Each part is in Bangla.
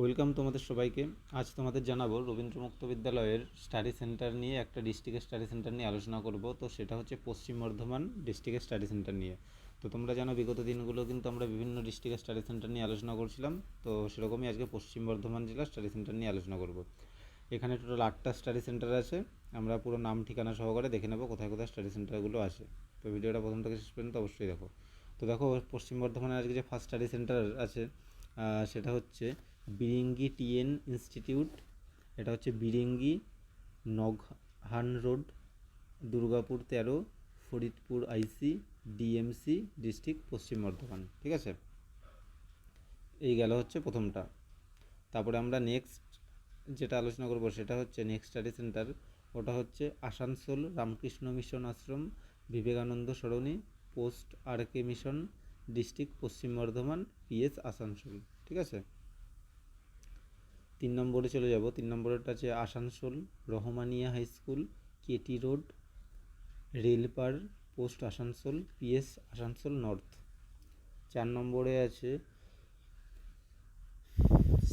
ওয়েলকাম তোমাদের সবাইকে। আজ তোমাদের জানাব রবীন্দ্র মুক্ত বিদ্যালয়ের স্টাডি সেন্টার নিয়ে একটা ডিস্ট্রিক্টের স্টাডি সেন্টার নিয়ে আলোচনা করব। তো সেটা হচ্ছে পশ্চিম বর্ধমান ডিস্ট্রিক্টের স্টাডি সেন্টার নিয়ে। তো তোমরা জানো বিগত দিনগুলো কিন্তু আমরা বিভিন্ন ডিস্ট্রিক্টের স্টাডি সেন্টার নিয়ে আলোচনা করছিলাম। তো সেরকমই আজকে পশ্চিম বর্ধমান জেলার স্টাডি সেন্টার নিয়ে আলোচনা করব। এখানে টোটাল আটটা স্টাডি সেন্টার আছে। আমরা পুরো নাম, ঠিকানা সহকারে দেখে নেব কোথায় কোথায় স্টাডি সেন্টারগুলো আছে। তো ভিডিওটা প্রথম থেকে শেষ পর্যন্ত অবশ্যই দেখো। তো দেখো পশ্চিম বর্ধমানে আজকে যে ফার্স্ট স্টাডি সেন্টার আছে সেটা হচ্ছে বিরিঙ্গি টিএন ইনস্টিটিউট, এটা হচ্ছে বিরিঙ্গি নগহান রোড, দুর্গাপুর তেরো, ফরিদপুর আইসি, ডিএমসি, ডিস্ট্রিক্ট পশ্চিম বর্ধমান, ঠিক আছে? এই গেল হচ্ছে প্রথমটা। তারপরে আমরা নেক্সট যেটা আলোচনা করব সেটা হচ্ছে নেক্সট স্টাডি সেন্টার, ওটা হচ্ছে Asansol Ramakrishna Mission Ashram, Vivekananda Sarani, post R K Mission, district Paschim Bardhaman PS Asansol, ঠিক আছে? তিন নম্বরে চলে যাব। তিন নম্বরেরটা আছে Asansol Rahmania high school, KT road, Railpar post Asansol, PS Asansol north. চার নম্বরে আছে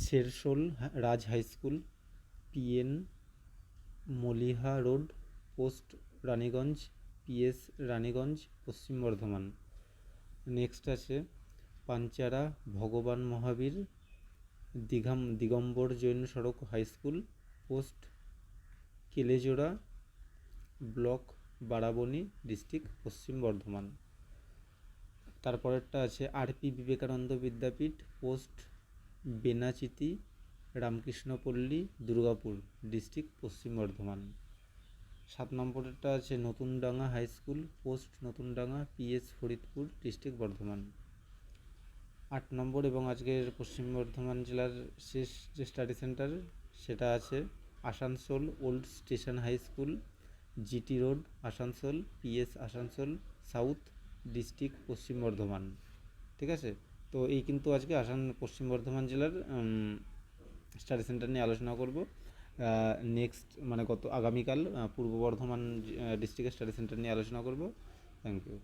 Shershol Raj high school, PN Maliha road, post Raniganj, PS Raniganj, Paschim Bardhaman. Next আছে পাঞ্চারা ভগবান মহাবীর Digham, Digambar Jain Sarak high school post Kelejora block Barabani district Paschim Bardhaman. তারপরেরটা আছে RP Vivekananda Vidyapith post Benachiti Ramakrishnapalli Durgapur district Paschim Bardhaman. সাত নম্বরেরটা আছে Natundanga high school post Natundanga PS Faridpur district Bardhaman. আট নম্বর এবং আজকের পশ্চিম বর্ধমান জেলার শেষ যে স্টাডি সেন্টার সেটা আছে Asansol old station high school GT road Asansol PS Asansol south district Paschim Bardhaman. ঠিক আছে? তো এই কিন্তু আজকে আসান, পশ্চিম বর্ধমান জেলার স্টাডি সেন্টার নিয়ে আলোচনা করব। নেক্সট মানে গত, আগামীকাল পূর্ব বর্ধমান ডিস্ট্রিক্টের স্টাডি সেন্টার নিয়ে আলোচনা করব। Thank you